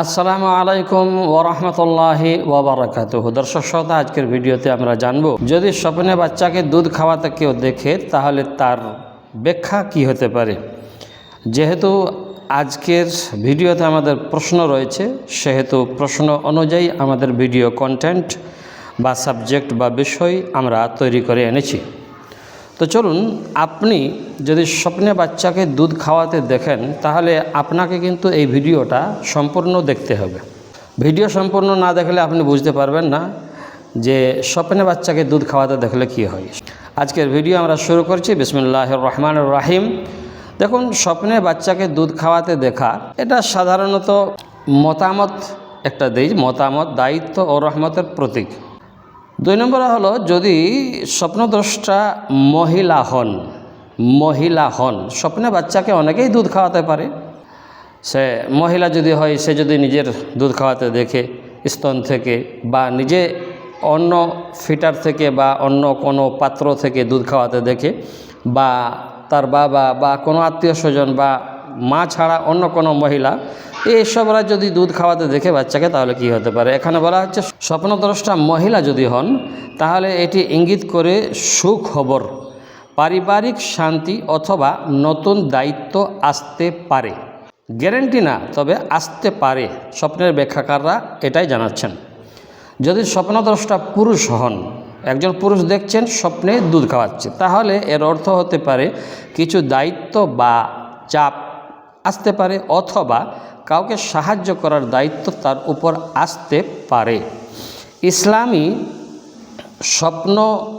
আসসালামু আলাইকুম ওরহমতুল্লাহি ওবরাকাতুহ দর্শক শ্রোতা, আজকের ভিডিওতে আমরা জানব, যদি স্বপ্নে বাচ্চাকে দুধ খাওয়াতে কেউ দেখে, তাহলে তার ব্যাখ্যা কি হতে পারে? যেহেতু আজকের ভিডিওতে আমাদের প্রশ্ন রয়েছে, সেহেতু প্রশ্ন অনুযায়ী আমাদের ভিডিও কন্টেন্ট বা সাবজেক্ট বা বিষয় আমরা তৈরি করে এনেছি। তো চলুন, আপনি যদি স্বপ্নে বাচ্চাকে দুধ খাওয়াতে দেখেন, তাহলে আপনাকে কিন্তু এই ভিডিওটা সম্পূর্ণ দেখতে হবে। ভিডিও সম্পূর্ণ না দেখলে আপনি বুঝতে পারবেন না যে স্বপ্নে বাচ্চাকে দুধ খাওয়াতে দেখলে কি হয়। আজকের ভিডিও আমরা শুরু করছি বিসমুল্লাহ রহমান রাহিম। দেখুন, স্বপ্নে বাচ্চাকে দুধ খাওয়াতে দেখা, এটা সাধারণত মতামত একটা দিই, মতামত, দায়িত্ব ও রহমতের প্রতীক। দুই নম্বরে হলো, যদি স্বপ্নদ্রষ্টা মহিলা হন মহিলা হন, স্বপ্নে বাচ্চাকে অনেকেই দুধ খাওয়াতে পারে। সে মহিলা যদি হয়, সে যদি নিজের দুধ খাওয়াতে দেখে, স্তন থেকে বা নিজে অন্য ফিটার থেকে বা অন্য কোনো পাত্র থেকে দুধ খাওয়াতে দেখে, বা তার বাবা বা কোনো আত্মীয় স্বজন বা মা ছাড়া অন্য কোনো মহিলা এইসবরা যদি দুধ খাওয়াতে দেখে বাচ্চাকে, তাহলে কি হতে পারে? এখানে বলা হচ্ছে, স্বপ্নদ্রষ্টা মহিলা যদি হন, তাহলে এটি ইঙ্গিত করে সুখবর, পারিবারিক শান্তি অথবা নতুন দায়িত্ব আসতে পারে। গ্যারেন্টি না, তবে আসতে পারে, স্বপ্নের ব্যাখ্যাকাররা এটাই জানাচ্ছেন। যদি স্বপ্নদ্রষ্টা পুরুষ হন, একজন পুরুষ দেখছেন, স্বপ্নে দুধ খাওয়াচ্ছে, তাহলে এর অর্থ হতে পারে কিছু দায়িত্ব বা চাপ আসতে পারে অথবা কাউকে সাহায্য করার দায়িত্ব তার উপর আসতে পারে। ইসলামী স্বপ্ন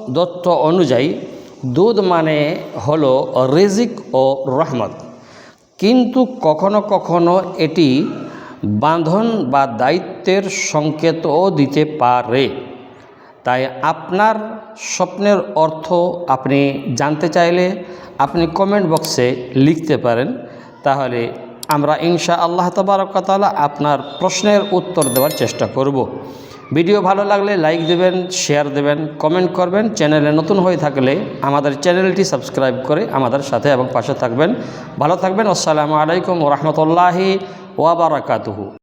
দত্ত অনুযায়ী দুধ মানে হলো রিজিক ও রহমত। কিন্তু কখনো কখনো এটি বাঁধন বা দায়িত্বের সংকেতও দিতে পারে। তাই আপনার স্বপ্নের অর্থ আপনি জানতে চাইলে আপনি কমেন্ট বক্সে লিখতে পারেন। তাহলে আমরা ইনশা আল্লাহ তবরকতলা আপনার প্রশ্নের উত্তর দেওয়ার চেষ্টা করব। ভিডিও ভালো লাগলে লাইক দেবেন, শেয়ার দেবেন, কমেন্ট করবেন। চ্যানেলে নতুন হয়ে থাকলে আমাদের চ্যানেলটি সাবস্ক্রাইব করে আমাদের সাথে এবং পাশে থাকবেন। ভালো থাকবেন। আসসালামু আলাইকুম রহমতুল্লাহি ওয়াবারাকাতুহু